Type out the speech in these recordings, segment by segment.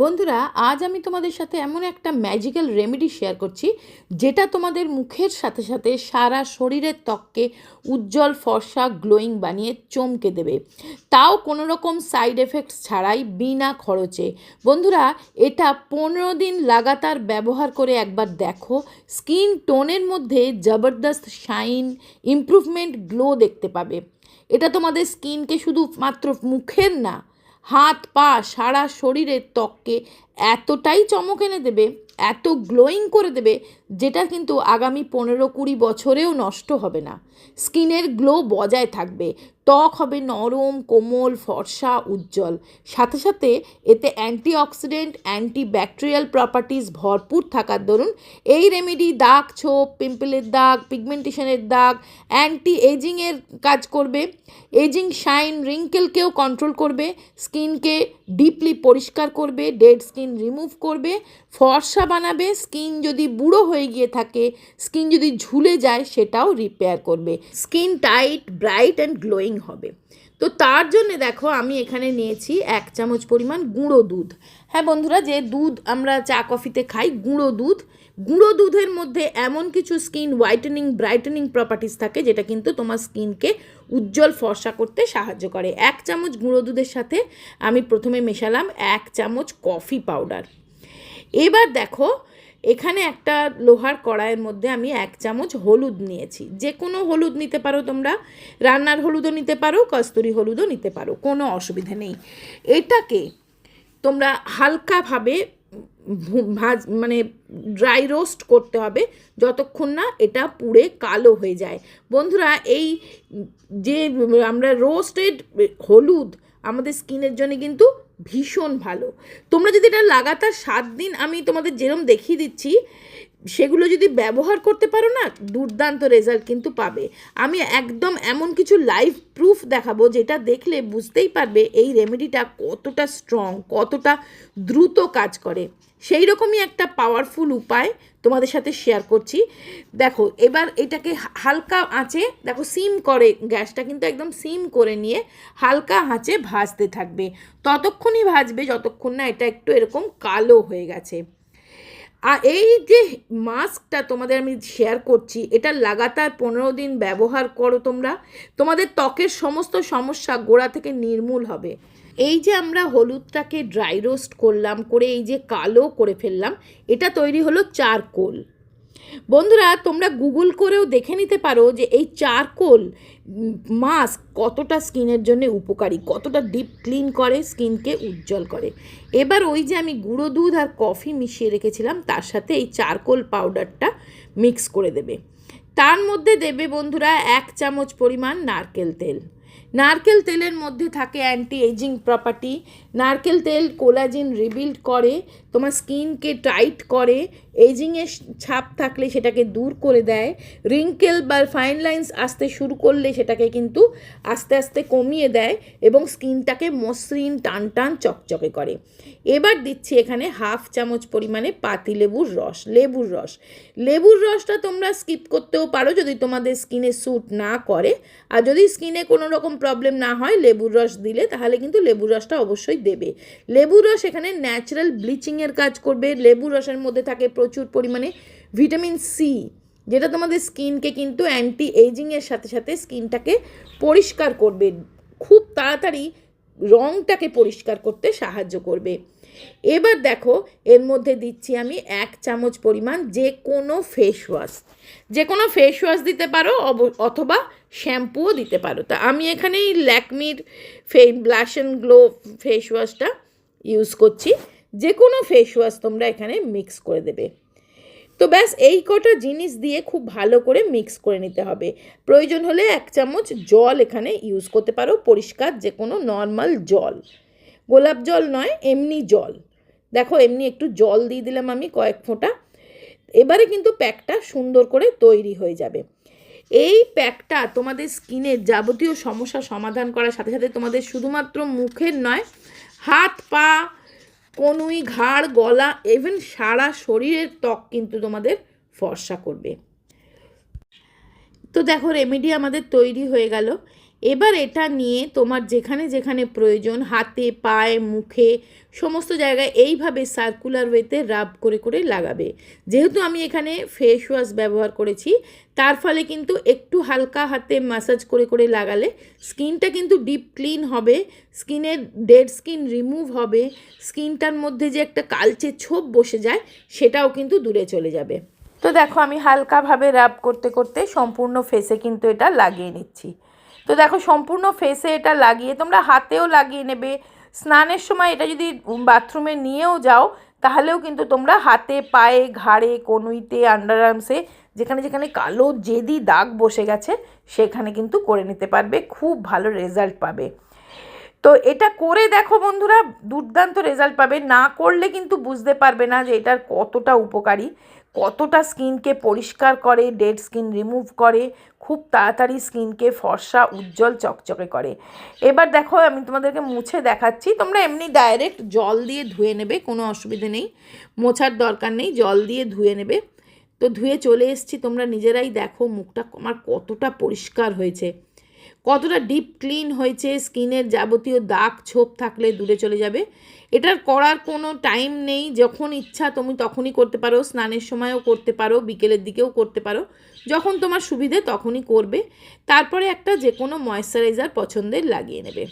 বন্ধুরা, আজ আমি তোমাদের সাথে এমন একটা ম্যাজিক্যাল রেমেডি শেয়ার করছি, যেটা তোমাদের মুখের সাথে সাথে সারা শরীরের ত্বককে উজ্জ্বল, ফর্সা গ্লোয়িং বানিয়ে চমকে দেবে। তাও কোনো রকম সাইড এফেক্টস ছাড়াই বিনা খরচে। বন্ধুরা, এটা পনেরো দিন লাগাতার ব্যবহার করে একবার দেখো। স্কিন টোনের মধ্যে জবরদস্ত শাইন ইমপ্রুভমেন্ট গ্লো দেখতে পাবে। এটা তোমাদের স্কিনকে শুধু মাত্র মুখের না হাত পা সারা শরীরের ত্বককে এতটাই চমক এনে দেবে, এত গ্লোয়িং করে দেবে, যেটা কিন্তু আগামী পনেরো কুড়ি বছরেও নষ্ট হবে না। স্কিনের গ্লো বজায় থাকবে, ত্বক হবে নরম, কোমল, ফর্সা, উজ্জ্বল। সাথে সাথে এতে অ্যান্টিঅক্সিডেন্ট অ্যান্টি ব্যাকটেরিয়াল প্রপার্টিস ভরপুর থাকার দরুন এই রেমেডি দাগ ছোপ পিম্পলের দাগ পিগমেন্টেশনের দাগ অ্যান্টি এজিংয়ের কাজ করবে এজিং শাইন রিঙ্কেলকেও কন্ট্রোল করবে স্কিনকে ডিপলি পরিষ্কার করবে, ডেড স্কিন রিমুভ করবে, ফর্সা বানাবে, স্কিন যদি বুড়ো হয়ে গিয়ে থাকে, স্কিন যদি ঝুলে যায় সেটাও রিপেয়ার করবে। Skin tight, bright and glowing হবে। তো তার জন্য দেখো আমি এখানে নিয়েছি এক চামচ পরিমাণ গুঁড়ো দুধ। হ্যাঁ বন্ধুরা, যে দুধ আমরা চা, কফিতে খাই, গুঁড়ো দুধ। গুঁড়ো দুধের মধ্যে এমন কিছু স্কিন হোয়াইটেনিং ব্রাইটেনিং প্রপার্টিস থাকে যেটা কিন্তু তোমার স্কিনকে উজ্জ্বল, ফর্সা করতে সাহায্য করে। এক চামচ গুঁড়ো দুধের সাথে আমি প্রথমে মেশালাম এক চামচ কফি পাউডার এবার দেখো এখানে একটা লোহার কড়াইয়ের মধ্যে আমি এক চামচ হলুদ নিয়েছি। যে কোনো হলুদ নিতে পারো তোমরা। রান্নার হলুদও নিতে পারো, কস্তুরি হলুদও নিতে পারো, কোনো অসুবিধা নেই। এটাকে তোমরা হালকাভাবে ভাজ মানে ড্রাই রোস্ট করতে হবে যতক্ষণ না এটা পুড়ে কালো হয়ে যায়। বন্ধুরা, এই যে আমরা রোস্টেড হলুদ আমাদের স্কিনের জন্য কিন্তু ভীষণ ভালো। তোমরা যদি এটা লাগাতার সাত দিন আমি তোমাদের যেরম দেখিয়ে দিচ্ছি সেগুলো যদি ব্যবহার করতে পারো না, দুর্দান্ত রেজাল্ট কিন্তু পাবে। আমি একদম এমন কিছু লাইভ প্রুফ দেখাবো যেটা দেখলে বুঝতেই পারবে এই রেমেডিটা কতটা স্ট্রং কতটা দ্রুত কাজ করে। সেই রকমই একটা পাওয়ারফুল উপায় তোমাদের সাথে শেয়ার করছি। দেখো, এবার এটাকে হালকা আঁচে, দেখো সিম করে গ্যাসটা কিন্তু একদম সিম করে নিয়ে হালকা আঁচে ভাজতে থাকবে। ততক্ষণই ভাজবে, যতক্ষণ না এটা একটু এরকম কালো হয়ে গেছে। আর এই যে মাস্কটা তোমাদের আমি শেয়ার করছি, এটা লাগাতার পনেরো দিন ব্যবহার করো তোমরা। তোমাদের ত্বকের সমস্ত সমস্যা গোড়া থেকে নির্মূল হবে। এই যে আমরা হলুদটাকে ড্রাই রোস্ট করলাম, করে এই যে কালো করে ফেললাম, এটা তৈরি হলো চারকোল। বন্ধুরা, তোমরা গুগল করেও দেখে নিতে পারো যে এই চারকোল মাস্ক কতটা স্কিনের জন্য উপকারী, কতটা ডিপ ক্লিন করে, স্কিনকে উজ্জ্বল করে। এবার ওই যে আমি গুঁড়ো দুধ আর কফি মিশিয়ে রেখেছিলাম, তার সাথে এই চারকোল পাউডারটা মিক্স করে দেবে। তার মধ্যে দেবে বন্ধুরা, এক চামচ পরিমাণ নারকেল তেল। নারকেল তেলের মধ্যে থাকে অ্যান্টি এজিং প্রপার্টি নারকেল তেল কোলাজিন রিবিল্ড করে, তোমার স্কিনকে টাইট করে এজিংয়ের ছাপ থাকলে সেটাকে দূর করে দেয়। রিঙ্কেল বা ফাইন লাইন্স আসতে শুরু করলে সেটাকে কিন্তু আস্তে আস্তে কমিয়ে দেয় এবং স্কিনটাকে মসৃণ টান টান চকচকে করে। এবার দিচ্ছি এখানে হাফ চামচ পরিমাণে পাতিলেবুর রস, লেবুর রস। লেবুর রসটা তোমরা স্কিপ করতেও পারো যদি তোমাদের স্কিনে স্যুট না করে। আর যদি স্কিনে কোনো রকম প্রবলেম না হয়, লেবুর রস দিলে, তাহলে কিন্তু লেবুর রসটা অবশ্যই দেবে। লেবুর রস এখানে ন্যাচারাল ব্লিচিংয়ের কাজ করবে। লেবুর রসের মধ্যে থাকে প্রচুর পরিমাণে ভিটামিন সি যেটা তোমাদের স্কিনকে কিন্তু অ্যান্টি এজিংয়ের সাথে সাথে স্কিনটাকে পরিষ্কার করবে। খুব তাড়াতাড়ি রংটাকে পরিষ্কার করতে সাহায্য করবে। এবার দেখো, এর মধ্যে দিচ্ছি আমি এক চামচ পরিমাণ যে কোনো ফেস ওয়াশ যে কোনো ফেস ওয়াশ দিতে পারো অথবা শ্যাম্পুও দিতে পারো। তা আমি এখানে এই ল্যাকমির ফে ব্লাশ অ্যান্ড গ্লো ফেস ওয়াশটা ইউজ করছি। যে কোনো ফেস ওয়াশ তোমরা এখানে মিক্স করে দেবে। তো ব্যাস, এই কটা জিনিস দিয়ে খুব ভালো করে মিক্স করে নিতে হবে। প্রয়োজন হলে এক চামচ জল এখানে ইউজ করতে পারো, পরিষ্কার যে কোনো নর্মাল জল। গোলাপ জল নয়, এমনি জল। দেখো, এমনি একটু জল দিয়ে দিলাম আমি কয়েক ফোঁটা। এবারে কিন্তু প্যাকটা সুন্দর করে তৈরি হয়ে যাবে। এই প্যাকটা তোমাদের স্কিনের যাবতীয় সমস্যা সমাধান করার সাথে সাথে তোমাদের শুধুমাত্র মুখের নয়, হাত, পা, কনুই, ঘাড়, গলা ইভেন সারা শরীরের ত্বক কিন্তু তোমাদের ফর্সা করবে। তো দেখো রেমেডি আমাদের তৈরি হয়ে গেল। এবার এটা নিয়ে তোমার যেখানে যেখানে প্রয়োজন, হাতে, পায়ে, মুখে, সমস্ত জায়গায় এইভাবে সার্কুলার ওয়েতে রাব করে করে লাগাবে। যেহেতু আমি এখানে ফেস ওয়াশ ব্যবহার করেছি, তার ফলে কিন্তু একটু হালকা হাতে ম্যাসাজ করে করে লাগালে স্কিনটা কিন্তু ডিপ ক্লিন হবে, স্কিনের ডেড স্কিন রিমুভ হবে, স্কিনটার মধ্যে যে একটা কালচে ছোপ বসে যায়, সেটাও কিন্তু দূরে চলে যাবে। তো দেখো, আমি হালকাভাবে র্যাপ করতে করতে সম্পূর্ণ ফেসে কিন্তু এটা লাগিয়ে নিচ্ছি। তো দেখো, সম্পূর্ণ ফেসে এটা লাগিয়ে তোমরা হাতেও লাগিয়ে নেবে। স্নানের সময় এটা যদি বাথরুমে নিয়েও যাও, তাহলেও কিন্তু তোমরা হাতে, পায়ে, ঘাড়ে, কনুইতে আন্ডার আর্মসে যেখানে যেখানে কালো জেদি দাগ বসে গেছে, সেখানে কিন্তু করে নিতে পারবে, খুব ভালো রেজাল্ট পাবে। তো এটা করে দেখো বন্ধুরা, দুর্দান্ত রেজাল্ট পাবে। না করলে কিন্তু বুঝতে পারবে না যে এটার কতটা উপকারী। কতটা স্কিনকে পরিষ্কার করে, ডেড স্কিন রিমুভ করে, খুব তাড়াতাড়ি স্কিনকে ফর্সা, উজ্জ্বল, চকচকে করে। এবার দেখো, আমি তোমাদেরকে মুছে দেখাচ্ছি। তোমরা এমনি ডাইরেক্ট জল দিয়ে ধুয়ে নেবে, কোনো অসুবিধে নেই। মোছার দরকার নেই, জল দিয়ে ধুয়ে নেবে। তো ধুয়ে চলে এসেছি, তোমরা নিজেরাই দেখো মুখটা আমার কতটা পরিষ্কার হয়েছে। কতটা ডিপ ক্লিন হয়েছে, স্কিনের যাবতীয় দাগ ছোপ থাকলে দূরে চলে যাবে। এটার করার কোনো টাইম নেই, যখন ইচ্ছা তুমি তখনই করতে পারো, স্নানের সময়ও করতে পারো, বিকেলের দিকেও করতে পারো, যখন তোমার সুবিধে তখনই করবে। তারপরে একটা যে কোনো ময়েশ্চারাইজার পছন্দের লাগিয়ে নেবে।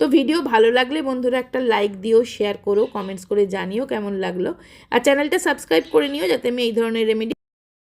তো ভিডিও ভালো লাগলে বন্ধুরা একটা লাইক দিও শেয়ার করো কমেন্টস করে জানিও কেমন লাগল। আর চ্যানেলটা সাবস্ক্রাইব করে নিও যাতে আমি এই ধরনের রেমেডি